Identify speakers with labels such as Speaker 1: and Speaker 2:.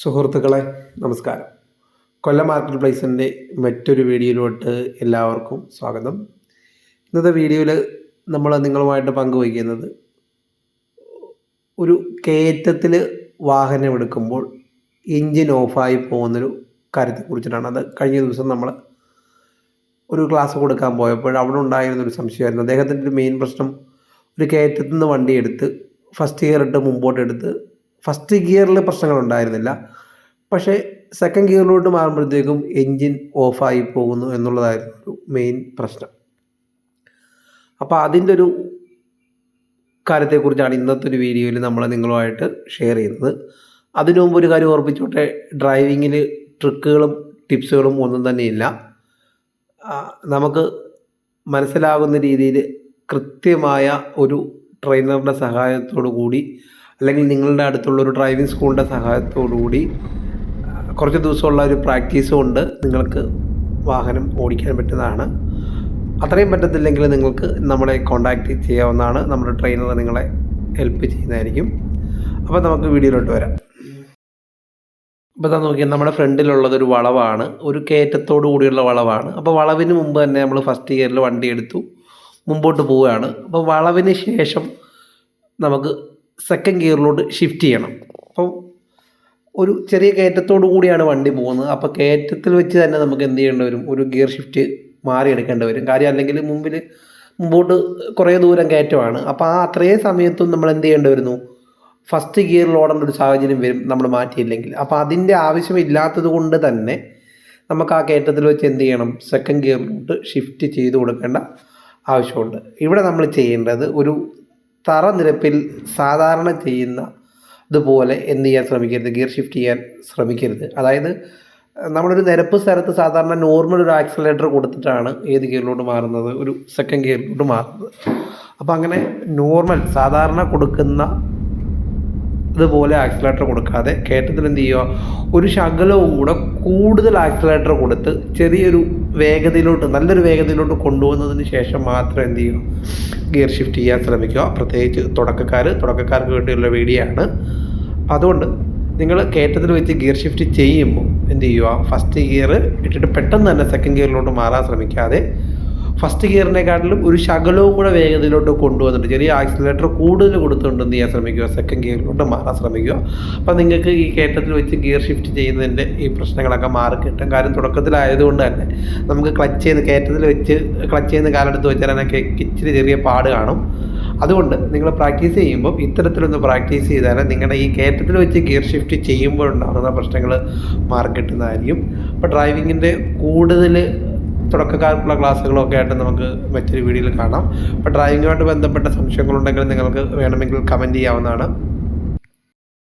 Speaker 1: സുഹൃത്തുക്കളെ നമസ്കാരം. കൊല്ലം മാർക്കറ്റ് പ്ലേസിന്റെ മറ്റൊരു വീഡിയോയിലോട്ട് എല്ലാവർക്കും സ്വാഗതം. ഇന്നത്തെ വീഡിയോയിൽ നമ്മൾ നിങ്ങളുമായിട്ട് പങ്കുവയ്ക്കുന്നത് ഒരു കയറ്റത്തിൽ വാഹനം എടുക്കുമ്പോൾ എൻജിൻ ഓഫായി പോകുന്നൊരു കാര്യത്തെക്കുറിച്ചിട്ടാണ്. അത് കഴിഞ്ഞ ദിവസം നമ്മൾ ഒരു ക്ലാസ് കൊടുക്കാൻ പോയപ്പോൾ അവിടെ ഉണ്ടായിരുന്നൊരു സംശയമായിരുന്നു. അദ്ദേഹത്തിന്റെ ഒരു മെയിൻ പ്രശ്നം ഒരു കയറ്റത്തുനിന്ന് വണ്ടി എടുത്ത് ഫസ്റ്റ് ഇയർ ഇട്ട് മുമ്പോട്ട് എടുത്ത് ഫസ്റ്റ് ഗിയറിൽ പ്രശ്നങ്ങൾ ഉണ്ടായിരുന്നില്ല പക്ഷേ സെക്കൻഡ് ഗിയറിലോട്ട് മാറുമ്പോഴത്തേക്കും എൻജിൻ ഓഫായി പോകുന്നു എന്നുള്ളതായിരുന്നു ഒരു മെയിൻ പ്രശ്നം. അപ്പോൾ അതിന്റെ ഒരു കാര്യത്തെക്കുറിച്ചാണ് ഇന്നത്തെ ഒരു വീഡിയോയിൽ നമ്മൾ നിങ്ങളുമായിട്ട് ഷെയർ ചെയ്യുന്നത്. അതിനു മുമ്പ് ഒരു കാര്യം ഓർപ്പിച്ചോട്ടെ ഡ്രൈവിങ്ങിൽ ട്രിക്കുകളും ടിപ്സുകളും ഒന്നും തന്നെയില്ല. നമുക്ക് മനസ്സിലാകുന്ന രീതിയിൽ കൃത്യമായ ഒരു ട്രെയിനറുടെ സഹായത്തോടു കൂടി അല്ലെങ്കിൽ നിങ്ങളുടെ അടുത്തുള്ള ഒരു ഡ്രൈവിംഗ് സ്കൂളിന്റെ സഹായത്തോടു കൂടി കുറച്ച് ദിവസമുള്ള ഒരു പ്രാക്ടീസ് കൊണ്ട് നിങ്ങൾക്ക് വാഹനം ഓടിക്കാൻ പറ്റുന്നതാണ്. അത്രയും പറ്റത്തില്ലെങ്കിൽ നിങ്ങൾക്ക് നമ്മളെ കോൺടാക്റ്റ് ചെയ്യാവുന്നതാണ്. നമ്മുടെ ട്രെയിനർ നിങ്ങളെ ഹെൽപ്പ് ചെയ്യുന്നതായിരിക്കും. അപ്പോൾ നമുക്ക് വീഡിയോയിലോട്ട് വരാം. അപ്പോൾ ഇതാ നോക്കിയാൽ നമ്മുടെ ഫ്രണ്ടിലുള്ളത് ഒരു വളവാണ്. ഒരു കയറ്റത്തോടു കൂടിയുള്ള വളവാണ്. അപ്പോൾ വളവിന് മുമ്പ് തന്നെ നമ്മൾ ഫസ്റ്റ് ഗിയറിൽ വണ്ടി എടുത്തു മുമ്പോട്ട് പോവുകയാണ്. അപ്പോൾ വളവിന് ശേഷം നമുക്ക് സെക്കൻഡ് ഗിയറിലോട്ട് ഷിഫ്റ്റ് ചെയ്യണം. അപ്പോൾ ഒരു ചെറിയ കയറ്റത്തോടു കൂടിയാണ് വണ്ടി പോകുന്നത്. അപ്പോൾ കയറ്റത്തിൽ വെച്ച് തന്നെ നമുക്ക് എന്ത് ചെയ്യേണ്ടി വരും? ഒരു ഗിയർ ഷിഫ്റ്റ് മാറി എടുക്കേണ്ടി വരും. കാര്യം അല്ലെങ്കിൽ മുമ്പിൽ മുമ്പോട്ട് കുറേ ദൂരം കയറ്റമാണ്. അപ്പോൾ ആ അത്രയും സമയത്തും നമ്മൾ എന്ത് ചെയ്യേണ്ടി വരുന്നു? ഫസ്റ്റ് ഗിയറിൽ ഓടേണ്ട ഒരു സാഹചര്യം വരും നമ്മൾ മാറ്റിയില്ലെങ്കിൽ. അപ്പോൾ അതിന്റെ ആവശ്യമില്ലാത്തത് കൊണ്ട് തന്നെ നമുക്ക് ആ കയറ്റത്തിൽ വെച്ച് എന്ത് ചെയ്യണം? സെക്കൻഡ് ഗിയറിലോട്ട് ഷിഫ്റ്റ് ചെയ്ത് കൊടുക്കേണ്ട ആവശ്യമുണ്ട്. ഇവിടെ നമ്മൾ ചെയ്യേണ്ടത് ഒരു തറ നിരപ്പിൽ സാധാരണ ചെയ്യുന്ന ഇതുപോലെ എന്ത് ചെയ്യാൻ ശ്രമിക്കരുത്? ഗിയർ ഷിഫ്റ്റ് ചെയ്യാൻ ശ്രമിക്കരുത്. അതായത് നമ്മളൊരു നിരപ്പ് സ്ഥലത്ത് സാധാരണ നോർമൽ ഒരു ആക്സിലേറ്റർ കൊടുത്തിട്ടാണ് ഏത് ഗിയറിലോട്ട് മാറുന്നത്? ഒരു സെക്കൻഡ് ഗിയറിലോട്ട് മാറുന്നത്. അപ്പോൾ അങ്ങനെ നോർമൽ സാധാരണ കൊടുക്കുന്ന ഇതുപോലെ ആക്സിലേറ്റർ കൊടുക്കാതെ കയറ്റത്തിൽ എന്ത് ചെയ്യുക? ഒരു ശകലവും കൂടെ കൂടുതൽ ആക്സിലേറ്റർ കൊടുത്ത് ചെറിയൊരു വേഗതയിലോട്ട് നല്ലൊരു വേഗതയിലോട്ട് കൊണ്ടുവന്നതിന് ശേഷം മാത്രം എന്ത് ചെയ്യുക? ഗിയർ ഷിഫ്റ്റ് ചെയ്യാൻ ശ്രമിക്കുക. പ്രത്യേകിച്ച് തുടക്കക്കാർ തുടക്കക്കാർക്ക് വേണ്ടിയുള്ള വീഡിയോ ആണ്. അതുകൊണ്ട് നിങ്ങൾ കയറ്റത്തിൽ വെച്ച് ഗിയർ ഷിഫ്റ്റ് ചെയ്യുമ്പോൾ എന്ത് ചെയ്യുക? ഫസ്റ്റ് ഗിയർ ഇട്ടിട്ട് പെട്ടെന്ന് തന്നെ സെക്കൻഡ് ഗിയറിലോട്ട് മാറാൻ ശ്രമിക്കാതെ ഫസ്റ്റ് ഗിയറിനെക്കാട്ടിലും ഒരു ശകലവും കൂടെ വേഗതയിലോട്ട് കൊണ്ടുവന്നിട്ട് ചെറിയ ആക്സിലേറ്റർ കൂടുതൽ കൊടുത്തുകൊണ്ട് എന്ത് ചെയ്യാൻ ശ്രമിക്കുക? സെക്കൻഡ് ഗിയറിലോട്ട് മാറാൻ ശ്രമിക്കുക. അപ്പം നിങ്ങൾക്ക് ഈ കയറ്റത്തിൽ വെച്ച് ഗിയർ ഷിഫ്റ്റ് ചെയ്യുന്നതിന്റെ ഈ പ്രശ്നങ്ങളൊക്കെ മാറി കിട്ടും. കാര്യം തുടക്കത്തിലായതുകൊണ്ട് തന്നെ നമുക്ക് ക്ലച്ച് ചെയ്ത് കയറ്റത്തിൽ വെച്ച് ക്ലച്ച് ചെയ്യുന്ന കാലെടുത്ത് വെച്ചാൽ അതിനൊക്കെ ഇച്ചിരി ചെറിയ പാട് കാണും. അതുകൊണ്ട് നിങ്ങൾ പ്രാക്ടീസ് ചെയ്യുമ്പോൾ ഇത്തരത്തിലൊന്ന് പ്രാക്ടീസ് ചെയ്താൽ നിങ്ങളുടെ ഈ കയറ്റത്തിൽ വെച്ച് ഗിയർ ഷിഫ്റ്റ് ചെയ്യുമ്പോൾ ഉണ്ടാകുന്ന പ്രശ്നങ്ങൾ കിട്ടുന്നതായിരിക്കും. അപ്പോൾ ഡ്രൈവിങ്ങിന്റെ കൂടുതൽ തുടക്കക്കാർക്കുള്ള ക്ലാസ്സുകളൊക്കെ ആയിട്ട് നമുക്ക് മറ്റൊരു വീഡിയോയിൽ കാണാം. അപ്പോൾ ഡ്രൈവിങ്ങുമായിട്ട് ബന്ധപ്പെട്ട സംശയങ്ങളുണ്ടെങ്കിൽ നിങ്ങൾക്ക് വേണമെങ്കിൽ കമന്റ് ചെയ്യാവുന്നതാണ്.